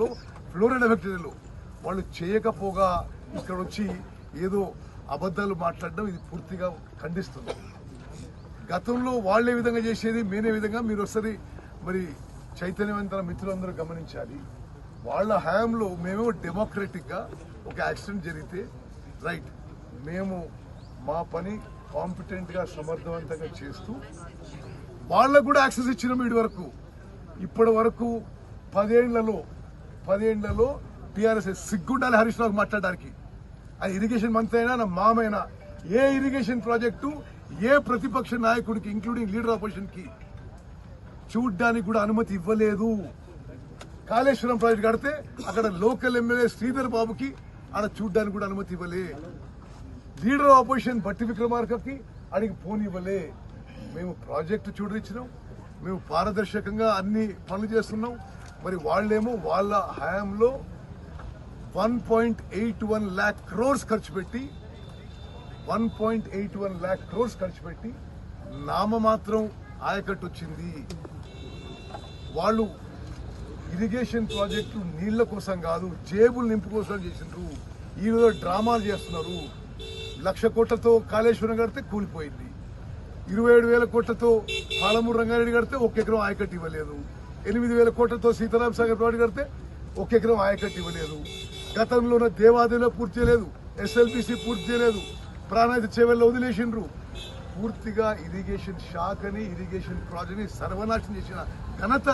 లో fluoride affected వాళ్ళు చేయకపోగా ఇక్కడ వచ్చి ఏదో అబద్ధాలు మాట్లాడడం ఇది పూర్తిగా ఖండిస్తుంది. గతంలో వాళ్ళే విధంగా చేసేది మేనే విధంగా మీరు ఒకసారి మరి చైతన్యవంతుల మిత్రులందరూ గమనించాలి. వాళ్ళ హయాంలో మేము డెమోక్రటిక్గా ఒక యాక్సిడెంట్ జరిగితే రైట్ మేము మా పని కాంపిటెంట్గా సమర్థవంతంగా చేస్తూ వాళ్ళకు కూడా యాక్సెస్ ఇచ్చినాం ఇటు వరకు ఇప్పటి వరకు పదేళ్ళలో పదేళ్ళలో టీఆర్ఎస్ సిగ్గుండాలి హరీష్ రావు మాట్లాడడానికి. ఆ ఇరిగేషన్ మంత్రి అయినా నా మామైనా ఏ ఇరిగేషన్ ప్రాజెక్టు ఏ ప్రతిపక్ష నాయకుడికి ఇంక్లూడింగ్ లీడర్ ఆపోజిషన్కి చూడ్డానికి కూడా అనుమతి ఇవ్వలేదు. కాళేశ్వరం ప్రాజెక్ట్ కడితే అక్కడ లోకల్ ఎమ్మెల్యే శ్రీధర్ బాబుకి ఆడ చూడ్డానికి కూడా అనుమతి ఇవ్వలే. లీడర్ ఆపోజిషన్ బట్టి విక్రమార్కకి అడిగి ఇవ్వలే. మేము ప్రాజెక్టు చూడనిచ్చినాం. మేము పారదర్శకంగా అన్ని పనులు చేస్తున్నాం. మరి వాళ్ళేమో వాళ్ళ హయాంలో one point eight one lakh crores ఖర్చు పెట్టి one point eight one lakh crores ఖర్చు పెట్టి నామమాత్రం ఆయకట్టు వచ్చింది వాళ్ళు ఇరిగేషన్ ప్రాజెక్టు నీళ్ళ కోసం కాదు జేబులు నింపు కోసం చేసినారు ఈ డ్రామాలు చేస్తున్నారు. లక్ష కోట్లతో కాళేశ్వరం కడితే కూలిపోయింది. ఇరవై ఏడు వేల కోట్లతో పాలమూరు రంగారెడ్డి కడితే ఒక ఎకరం ఆయకట్టు ఇవ్వలేదు. ఎనిమిది వేల కోట్లతో సీతారాం సాగర్ ప్రాజెక్ట్ కడితే ఒక ఎకరం ఆయకట్టు ఇవ్వలేదు. గతంలో ఉన్న దేవాదేవిలో పూర్తి చేయలేదు. ఎస్ఎల్పిసి పూర్తి చేయలేదు. ప్రాణాయిత చేవెల్లో వదిలేసిండ్రు. పూర్తిగా ఇరిగేషన్ శాఖని ఇరిగేషన్ ప్రాజెక్ట్ని సర్వనాశనం చేసిన ఘనత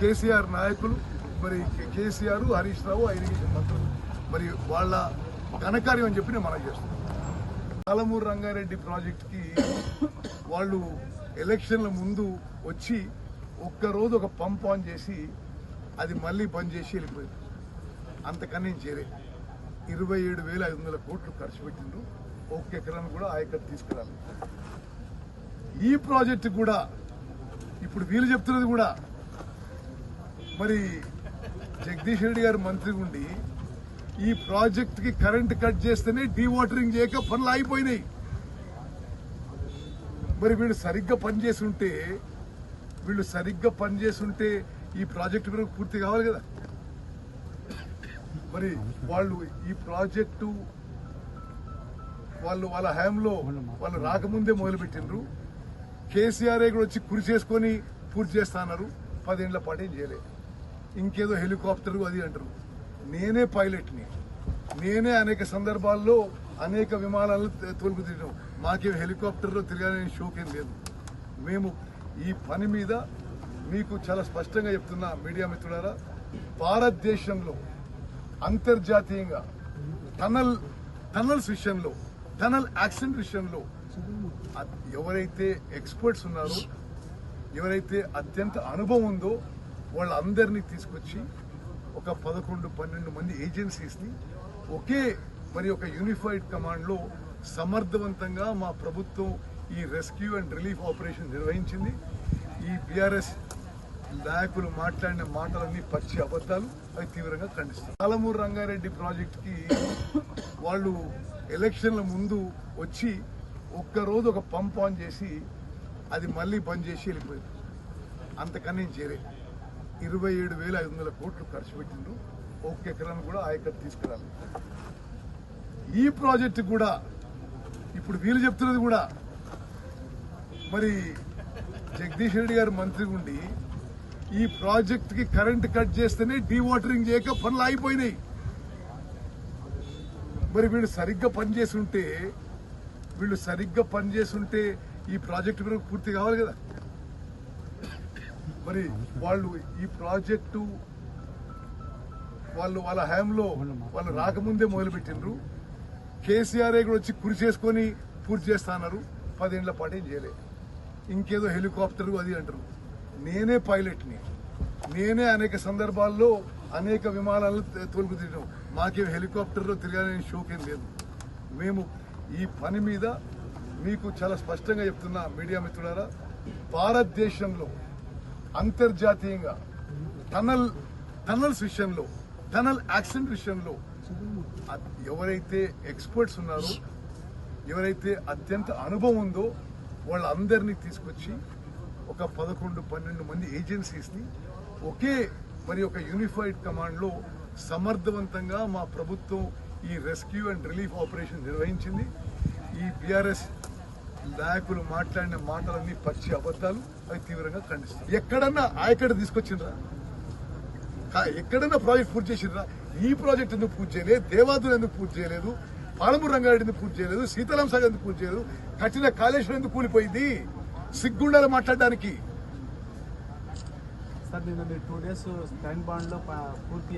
కేసీఆర్ నాయకులు మరి కేసీఆర్ హరీష్ రావు ఆ ఇరిగేషన్ మంత్రులు. మరి వాళ్ళ ఘనకార్యం అని చెప్పి నేను మనం చేస్తున్నాం పాలమూరు రంగారెడ్డి ప్రాజెక్ట్కి వాళ్ళు ఎలక్షన్ల ముందు వచ్చి ఒక్క రోజు ఒక పంప్ ఆన్ చేసి అది మళ్ళీ బంద్ చేసి వెళ్ళిపోయింది. అంతకన్నా నేను చేరే ఇరవై ఏడు వేల ఐదు వందల కోట్లు ఖర్చు పెట్టిండ్రు. ఒక్క ఎకరాన్ని కూడా ఆయకట్టు తీసుకురాలి. ఈ ప్రాజెక్టు కూడా ఇప్పుడు వీళ్ళు చెప్తున్నది కూడా. మరి జగదీష్ రెడ్డి గారు మంత్రి ఉండి ఈ ప్రాజెక్ట్కి కరెంట్ కట్ చేస్తేనే డీవాటరింగ్ చేయక పనులు ఆగిపోయినాయి. మరి వీడు సరిగ్గా పనిచేసి ఉంటే వీళ్ళు సరిగ్గా పనిచేసి ఉంటే ఈ ప్రాజెక్టు మీద పూర్తి కావాలి కదా. మరి వాళ్ళు ఈ ప్రాజెక్టు వాళ్ళు వాళ్ళ హయాంలో వాళ్ళు రాకముందే మొదలుపెట్టినరు కేసీఆర్ఏ కూడా వచ్చి కురి చేసుకొని పూర్తి చేస్తానన్నారు పదేళ్ళ పాటు ఏం చేయలే. ఇంకేదో హెలికాప్టర్ అది అంటారు. నేనే పైలట్ని. నేనే అనేక సందర్భాల్లో అనేక విమానాలు తోలుకు తిరిగాం మాకేం హెలికాప్టర్లో తిరగాలని షోకేం లేదు. మేము ఈ పని మీద మీకు చాలా స్పష్టంగా చెప్తున్నా మీడియా మిత్రులారా భారతదేశంలో అంతర్జాతీయంగా టనల్ టనల్స్ విషయంలో టనల్ యాక్సిడెంట్ విషయంలో ఎవరైతే ఎక్స్పర్ట్స్ ఉన్నారో ఎవరైతే అత్యంత అనుభవం ఉందో వాళ్ళందరినీ తీసుకొచ్చి ఒక పదకొండు పన్నెండు మంది ఏజెన్సీస్ని ఒకే మరి ఒక యూనిఫైడ్ కమాండ్లో సమర్థవంతంగా మా ప్రభుత్వం ఈ రెస్క్యూ అండ్ రిలీఫ్ ఆపరేషన్ నిర్వహించింది. ఈ బీఆర్ఎస్ నాయకులు మాట్లాడిన మాటలన్నీ పచ్చి అబద్ధాలు అవి తీవ్రంగా ఖండిస్తారు పాలమూరు రంగారెడ్డి ప్రాజెక్టుకి వాళ్ళు ఎలక్షన్ల ముందు వచ్చి ఒక్క రోజు ఒక పంప్ ఆన్ చేసి అది మళ్ళీ బంద్ చేసి వెళ్ళిపోయింది. అంతకన్నా చేరే ఇరవై ఏడు వేల ఐదు వందల కోట్లు ఖర్చు పెట్టిండ్రు. ఒక్క ఎకరాన్ని కూడా ఆయకట్టు తీసుకురాలి ఈ ప్రాజెక్టు కూడా ఇప్పుడు వీళ్ళు చెప్తున్నది కూడా మరి జగదీష్ రెడ్డి గారు మంత్రి ఉండి ఈ ప్రాజెక్ట్కి కరెంట్ కట్ చేస్తేనే డీవాటరింగ్ చేయక పనులు ఆగిపోయినాయి. మరి వీళ్ళు సరిగ్గా పనిచేసి ఉంటే వీళ్ళు సరిగ్గా పనిచేసి ఉంటే ఈ ప్రాజెక్టు వరకు పూర్తి కావాలి కదా? మరి వాళ్ళు ఈ ప్రాజెక్టు వాళ్ళు వాళ్ళ హయాంలో వాళ్ళు రాకముందే మొదలుపెట్టినరు కేసీఆర్ఏ కేసీఆర్ కూడా వచ్చి కురి చేసుకొని పూర్తి చేస్తా అన్నారు. పదేళ్ళ పాటు ఏం చేయలేదు ఇంకేదో హెలికాప్టర్ అది అంటారు. నేనే పైలట్ని. నేనే అనేక సందర్భాల్లో అనేక విమానాలు తోలుకు తిరిగాం మాకేం హెలికాప్టర్లో తిరగాలని షోకేం లేదు. మేము ఈ పని మీద మీకు చాలా స్పష్టంగా చెప్తున్నా మీడియా మిత్రులారా. భారతదేశంలో అంతర్జాతీయంగా టనల్ టనల్స్ విషయంలో టనల్ యాక్సిడెంట్ విషయంలో ఎవరైతే ఎక్స్పర్ట్స్ ఉన్నారో ఎవరైతే అత్యంత అనుభవం ఉందో వాళ్ళందరినీ తీసుకొచ్చి ఒక పదకొండు పన్నెండు మంది ఏజెన్సీస్ని ఒకే మరి ఒక యూనిఫైడ్ కమాండ్లో సమర్థవంతంగా మా ప్రభుత్వం ఈ రెస్క్యూ అండ్ రిలీఫ్ ఆపరేషన్ నిర్వహించింది. ఈ బీఆర్ఎస్ నాయకులు మాట్లాడిన మాటలన్నీ పచ్చి అబద్ధాలు అవి తీవ్రంగా ఖండిస్తాం ఎక్కడన్నా ఆయకడ తీసుకొచ్చిండ్రా? ఎక్కడన్నా ప్రాజెక్ట్ పూర్తి చేసిండ్రా? ఈ ప్రాజెక్ట్ ఎందుకు పూర్తి చేయలేదు దేవాదులు ఎందుకు పూర్తి చేయలేదు? పాలమూరు రంగారెడ్డి ఎందుకు పూర్తి చేయలేదు? సీతారాం సాగర్ ఎందుకు పూర్తి చేయలేదు? కట్టిన కాళేశ్వరం ఎందుకు కూలిపోయింది? సిగ్గుండాలి మాట్లాడడానికి. సార్ నిన్న మీరు టూ డేస్ స్టాండ్ బాండ్లో పూర్తి